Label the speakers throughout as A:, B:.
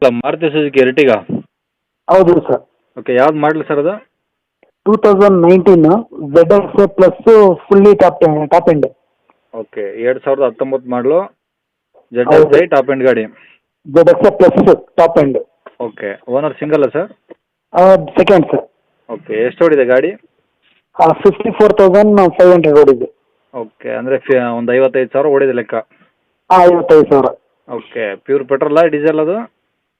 A: ಅಲ್ಲ Maruti Suzuki Ertiga?
B: ಹೌದು sir.
A: Okay ಯಾವ್ದು ಮಾಡಲಿ ಸರ್ ಅದು?
B: Two thousand nineteen Z X plus fully top top end
A: okay ಎರಡು ಸಾವಿರದ ಹತ್ತೊಂಬತ್ತು ಮಾಡಲು Z. Yes I top end ಗಾಡಿ.
B: Z X plus top end
A: okay owner ಸಿಂಗಲ್ಲ sir?
B: Second sir.
A: Okay ಎಷ್ಟು ಓಡಿದೆ ಗಾಡಿ?
B: Fifty four thousand five hundred ಓಡಿದೆ.
A: Okay ಅಂದರೆ ಒಂದು ಐವತ್ತೈದು ಸಾವಿರ ಓಡಿದೆ ಲೆಕ್ಕ.
B: ಐವತ್ತೈದು ಸಾವಿರ.
A: ಓಕೆ ಪ್ಯೂರ್ ಪೆಟ್ರೋಲಾ ಡೀಸೆಲ್ ಅದು?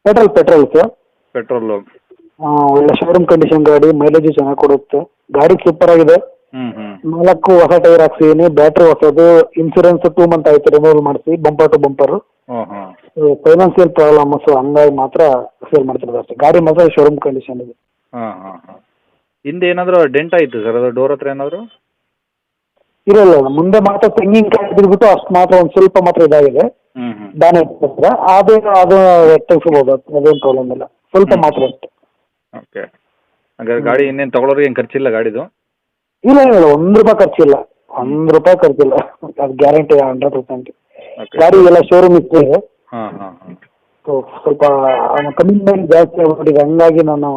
B: ಪೆಟ್ರೋಲ್ ಪೆಟ್ರೋಲ್ ಸರ್
A: ಪೆಟ್ರೋಲು
B: ಒಳ್ಳೆ ಶೋರೂಮ್ ಕಂಡೀಷನ್ ಗಾಡಿ ಮೈಲೇಜ್ ಚೆನ್ನಾಗಿ ಕೊಡುತ್ತೆ. ಗಾಡಿ ಸೂಪರ್ ಆಗಿದೆ. ನಾಲ್ಕು ಹೊಸ ಟೈರ್ ಹಾಕ್ಸಿದೀನಿ ಬ್ಯಾಟ್ರಿ ಹೊಸದು ಇನ್ಸೂರೆನ್ಸ್ ಟೂ ಮಂತ್ ಆಯ್ತು ರಿಮೂವಲ್ ಮಾಡಿಸಿ bumper to bumper financial problem so ಹಂಗಾಗಿ ಮಾತ್ರ ಸೇಲ್ ಮಾಡ್ತಿರೋದು ಅಷ್ಟೇ. ಗಾಡಿ ಮಾತ್ರ ಶೋರೂಮ್ ಕಂಡೀಷನ್ ಇದೆ.
A: ಹಾಂ ಹಾಂ ಹಾಂ ಹಿಂದೆ ಏನಾದರೂ ಡೆಂಟ್ ಆಯಿತು ಸರ್ ಅದು ಡೋರ್ ಹತ್ರ ಏನಾದರೂ?
B: ಇರಲ್ಲ ಇಲ್ಲ. ಮುಂದೆ ಮಾತ್ರ ತೆಂಗಿನಕಾಯಿ ಬಿಡ್ಬಿಟ್ಟು ಅಷ್ಟು ಮಾತ್ರ ಒಂದು ಸ್ವಲ್ಪ ಮಾತ್ರ ಇದಾಗಿದೆ.
A: ಹ್ಞೂ
B: ಡ್ಯಾಮೇಜ್ ಹತ್ರ ಅದೇನು ಅದು ವ್ಯಕ್ತಿಸಬಹುದು ಅದೇನು ಪ್ರಾಬ್ಲಮ್ ಇಲ್ಲ. ಸ್ವಲ್ಪ ಮಾತ್ರ ಅಷ್ಟೇ
A: ಓಕೆ. ಹಾಗಾದ್ರೆ ಗಾಡಿ ಇನ್ನೇನು ತಗೊಳ್ಳೋರು ಏನು ಖರ್ಚಿಲ್ಲ ಗಾಡಿದು?
B: ಇಲ್ಲ ಇಲ್ಲ ಒಂದ್ ಒಂದು ರೂಪಾಯಿ ಖರ್ಚಿಲ್ಲ. ಒಂದ್ ರೂಪಾಯಿ ಖರ್ಚಿಲ್ಲ. ಅದು ಗ್ಯಾರಂಟಿ ಹಂಡ್ರೆಡ್ ಪರ್ಸೆಂಟ್
A: ಓಕೆ.
B: ಗಾಡಿ ಎಲ್ಲ ಶೋರೂಮ್ ಇತ್ತು.
A: ಹಾಂ ಹಾಂ ಹಾಂ.
B: ಸೊ ಸ್ವಲ್ಪ ಕಮಿಟ್ಮೆಂಟ್ ಜಾಸ್ತಿ ಆಗ್ಬಿಟ್ಟಿದೆ. ಹಂಗಾಗಿ ನಾನು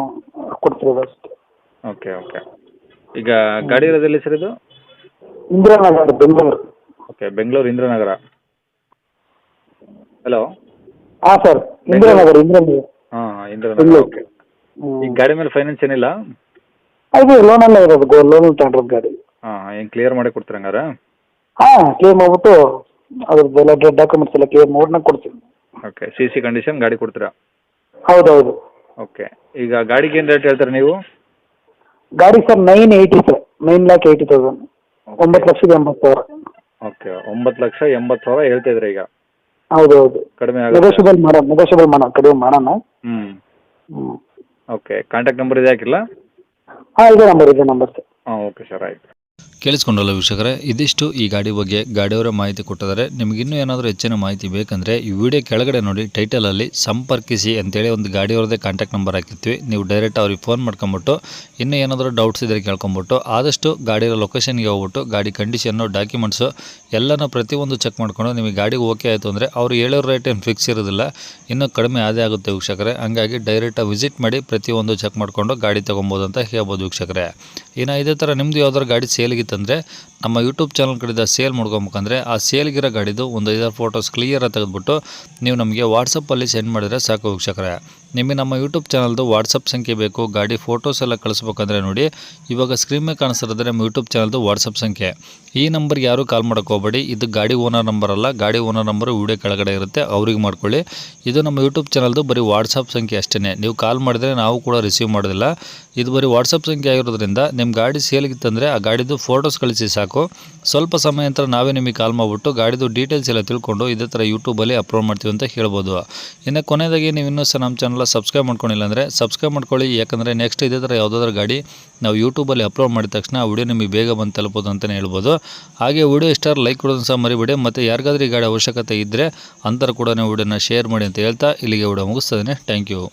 B: ಕೊಡ್ತಿರೋದು ಅಷ್ಟೇ.
A: Okay okay. ಈಗ ಗಾಡಿ ಇರೋದೆಲ್ಲಿ ಸರ್ ಇದು?
B: ಇಂದಿರಾನಗರ ಬೆಂಗಳೂರು.
A: ಓಕೆ ಬೆಂಗಳೂರು ಇಂದ್ರನಗರ. ಹಲೋ
B: ಹಾಂ ಸರ್ ಇಂದಿರಾನಗರ ಇಂದ್ರನಗರ.
A: ಹಾಂ ಇಂದ್ರನಗರ.
B: ಬೆಂಗಳೂರು.
A: ಓಕೆ ಈ ಗಾಡಿ ಮೇಲೆ ಫೈನಾನ್ಸ್ ಏನಿಲ್ಲ?
B: ಅದು ಲೋನಲ್ಲೇ ಇರೋದು ಗೋ ಲೋನ್ ತಗೊಂಡಿರೋದು ಗಾಡಿ.
A: ಹಾಂ ಏನು ಕ್ಲಿಯರ್ ಮಾಡಿ ಕೊಡ್ತೀರ ಹಂಗಾರೆ?
B: ಹಾಂ ಕ್ಲೇಮ್ ಮಾಡ್ಬಿಟ್ಟು ಅದ್ರದ್ದೆಲ್ಲ ಡಾಕ್ಯುಮೆಂಟ್ಸ್ ಎಲ್ಲ ಕ್ಲಿಯರ್ ಮೋಡ್ನ ಕೊಡ್ತೀನಿ.
A: ಓಕೆ ಸಿ ಸಿ ಕಂಡೀಷನ್ ಗಾಡಿ ಕೊಡ್ತೀರಾ?
B: ಹೌದೌದು.
A: ಓಕೆ ಈಗ ಗಾಡಿಗೆ ಏನು ರೇಟ್ ಹೇಳ್ತೀರಾ ನೀವು?
B: ಗಾಡಿ sir nine eighty sir nine lakh eighty thousand ಒಂಬತ್ತು ಲಕ್ಷದ ಎಂಬತ್ತು ಸಾವಿರ
A: ಓಕೆ ಒಂಬತ್ತು ಲಕ್ಷ ಎಂಬತ್ತು ಸಾವಿರ ಹೇಳ್ತಿದ್ರೆ ಈಗ.
B: ಹೌದು ಹೌದು
A: ಕಡಿಮೆ ಆಗುತ್ತೆ.
B: ನೆಗೋಷಿಯಬಲ್ ಮಾಡೋಣ ನೆಗೋಷಿಯಬಲ್ ಮಾಡೋಣ ಕಡಿಮೆ ಮಾಡೋಣ.
A: ಹ್ಞೂ
B: ಹ್ಞೂ
A: ಓಕೆ ಕಾಂಟ್ಯಾಕ್ಟ್ ನಂಬರ್ ಇದೆ ಹಾಕಿಲ್ಲ
B: ಹಾಂ ಇದೇ ನಂಬರ್ ಇದೆ ನಂಬರ್ ಸರ್
A: ಹಾಂ ಓಕೆ ಸರ್ ಆಯಿತು.
C: ಕೇಳಿಸ್ಕೊಂಡಲ್ಲ ವೀಕ್ಷಕರೇ, ಇದಿಷ್ಟು ಈ ಗಾಡಿ ಬಗ್ಗೆ ಗಾಡಿಯವರ ಮಾಹಿತಿ ಕೊಟ್ಟಿದ್ದಾರೆ. ನಿಮಗಿನ್ನೂ ಏನಾದರೂ ಹೆಚ್ಚಿನ ಮಾಹಿತಿ ಬೇಕಂದರೆ ಈ ವಿಡಿಯೋ ಕೆಳಗಡೆ ನೋಡಿ ಟೈಟಲಲ್ಲಿ ಸಂಪರ್ಕಿಸಿ ಅಂತೇಳಿ ಒಂದು ಗಾಡಿಯವ್ರದ್ದೇ ಕಾಂಟ್ಯಾಕ್ಟ್ ನಂಬರ್ ಹಾಕಿರ್ತೀವಿ. ನೀವು ಡೈರೆಕ್ಟ್ ಅವ್ರಿಗೆ ಫೋನ್ ಮಾಡ್ಕೊಂಬಿಟ್ಟು, ಇನ್ನೂ ಏನಾದರೂ ಡೌಟ್ಸ್ ಇದ್ದರೆ ಕೇಳ್ಕೊಂಬಿಟ್ಟು, ಆದಷ್ಟು ಗಾಡಿಯ ಲೊಕೇಶನ್ಗೆ ಹೋಗ್ಬಿಟ್ಟು, ಗಾಡಿ ಕಂಡೀಷನ್ನು ಡಾಕ್ಯುಮೆಂಟ್ಸು ಎಲ್ಲನೂ ಪ್ರತಿಯೊಂದು ಚೆಕ್ ಮಾಡ್ಕೊಂಡು ನಿಮಗೆ ಗಾಡಿಗೆ ಓಕೆ ಆಯಿತು ಅಂದರೆ ಅವ್ರು ಹೇಳೋ ರೇಟ್ ಏನು ಫಿಕ್ಸ್ ಇರೋದಿಲ್ಲ. ಇನ್ನೂ ಕಡಿಮೆ ಅದೇ ಆಗುತ್ತೆ ವೀಕ್ಷಕರೇ. ಹಂಗಾಗಿ ಡೈರೆಕ್ಟಾಗಿ ವಿಸಿಟ್ ಮಾಡಿ ಪ್ರತಿಯೊಂದು ಚೆಕ್ ಮಾಡಿಕೊಂಡು ಗಾಡಿ ತೊಗೊಬೋದು ಅಂತ ಹೇಳ್ಬೋದು ವೀಕ್ಷಕರೇ. ಇನ್ನು ಇದೇ ಥರ ನಿಮ್ಮದು ಯಾವ್ದಾದ್ರು ಗಾಡಿ ಸೇಲ್ಗಿತ್ತಂದರೆ ನಮ್ಮ ಯೂಟ್ಯೂಬ್ ಚಾನಲ್ ಕಡೆಯಿಂದ ಸೇಲ್ ಮಾಡ್ಕೊಬೇಕಂದ್ರೆ ಆ ಸೇಲ್ಗಿರೋ ಗಾಡಿದು ಒಂದು ಐದಾರು ಫೋಟೋಸ್ ಕ್ಲಿಯರಾಗಿ ತೆಗೆದುಬಿಟ್ಟು ನೀವು ನಮಗೆ ವಾಟ್ಸಪ್ಪಲ್ಲಿ ಸೆಂಡ್ ಮಾಡಿದರೆ ಸಾಕು ವೀಕ್ಷಕರೇ. ನಿಮಗೆ ನಮ್ಮ ಯೂಟ್ಯೂಬ್ ಚಾನಲ್ದು ವಾಟ್ಸಪ್ ಸಂಖ್ಯೆ ಬೇಕು, ಗಾಡಿ ಫೋಟೋಸ್ ಎಲ್ಲ ಕಳಿಸ್ಬೇಕಂದ್ರೆ ನೋಡಿ, ಇವಾಗ ಸ್ಕ್ರೀನ್ ಮೇಲೆ ಕಾಣಿಸ್ತಿರೋದ್ರೆ ನಮ್ಮ ಯೂಟ್ಯೂಬ್ ಚಾನಲ್ದು ವಾಟ್ಸಪ್ ಸಂಖ್ಯೆ. ಈ ನಂಬರ್ಗೆ ಯಾರೂ ಕಾಲ್ ಹೋಗಬೇಡಿ, ಇದು ಗಾಡಿ ಓನರ್ ನಂಬರ್ ಅಲ್ಲ, ಗಾಡಿ ಓನರ್ ನಂಬರ್ ವಿಡಿಯೋ ಕೆಳಗಡೆ ಇರುತ್ತೆ, ಅವ್ರಿಗೆ ಮಾಡ್ಕೊಳ್ಳಿ. ಇದು ನಮ್ಮ ಯೂಟ್ಯೂಬ್ ಚಾನಲ್ದು ಬರೀ ವಾಟ್ಸಪ್ ಸಂಖ್ಯೆ ಅಷ್ಟೇ ನೀವು ಕಾಲ್ ಮಾಡಿದರೆ ನಾವು ಕೂಡ ರಿಸೀವ್ ಮಾಡೋದಿಲ್ಲ. ಇದು ಬರೀ ವಾಟ್ಸಪ್ ಸಂಖ್ಯೆ ಆಗಿರೋದ್ರಿಂದ ನಿಮ್ಮ ಗಾಡಿ ಸೇಲ್ಗಿತ್ತಂದರೆ ಆ ಗಾಡಿದು ಫೋಟೋಸ್ ಕಳಿಸಿ ಸಾಕು ಸ್ವಲ್ಪ ಸಮಯ ನಂತರ ನಾವೇ ನಿಮಗೆ ಕಾಲ್ ಮಾಡಿಬಿಟ್ಟು ಗಾಡಿದು ಡೀಟೇಲ್ಸ್ ಎಲ್ಲ ತಿಳ್ಕೊಂಡು ಇದೇ ಥರ ಯೂಟ್ಯೂಬಲ್ಲಿ ಅಪ್ಲೋಡ್ ಮಾಡ್ತೀವಿ ಅಂತ ಹೇಳ್ಬೋದು. ಇನ್ನು ಕೊನೆಯದಾಗಿ ನೀವು ಇನ್ನೂ ಸಹ ನಮ್ಮ ಚಾನಲ್ ಸಬ್ಸ್ಕ್ರೈಬ್ ಮಾಡ್ಕೊಂಡಿಲ್ಲ ಅಂದರೆ ಸಬ್ಸ್ಕ್ರೈಬ್ ಮಾಡ್ಕೊಳ್ಳಿ. ಯಾಕಂದರೆ ನೆಕ್ಸ್ಟ್ ಇದೇ ಥರ ಯಾವುದಾದ್ರೂ ಗಾಡಿ ನಾವು ಯೂಟ್ಯೂಬಲ್ಲಿ ಅಪ್ಲೋಡ್ ಮಾಡಿದ ತಕ್ಷಣ ಆ ವಿಡಿಯೋ ನಿಮಗೆ ಬೇಗ ಬಂದು ತಲುಪೋದು ಅಂತಲೇ ಹೇಳ್ಬೋದು. ಹಾಗೆ ವಿಡಿಯೋ ಇಷ್ಟ ಲೈಕ್ ಕೊಡೋದನ್ನು ಸಹ ಮರಿಬೇಡಿ. ಮತ್ತು ಯಾರಿಗಾದ್ರೂ ಈ ಗಾಡಿ ಅವಶ್ಯಕತೆ ಇದ್ದರೆ ಅಂತರ ಕೂಡ ನೀವು ವಿಡಿಯೋನ ಶೇರ್ ಮಾಡಿ ಅಂತ ಹೇಳ್ತಾ ಇಲ್ಲಿಗೆ ವಿಡಿಯೋ ಮುಗಿಸ್ತದೆ ಥ್ಯಾಂಕ್ ಯು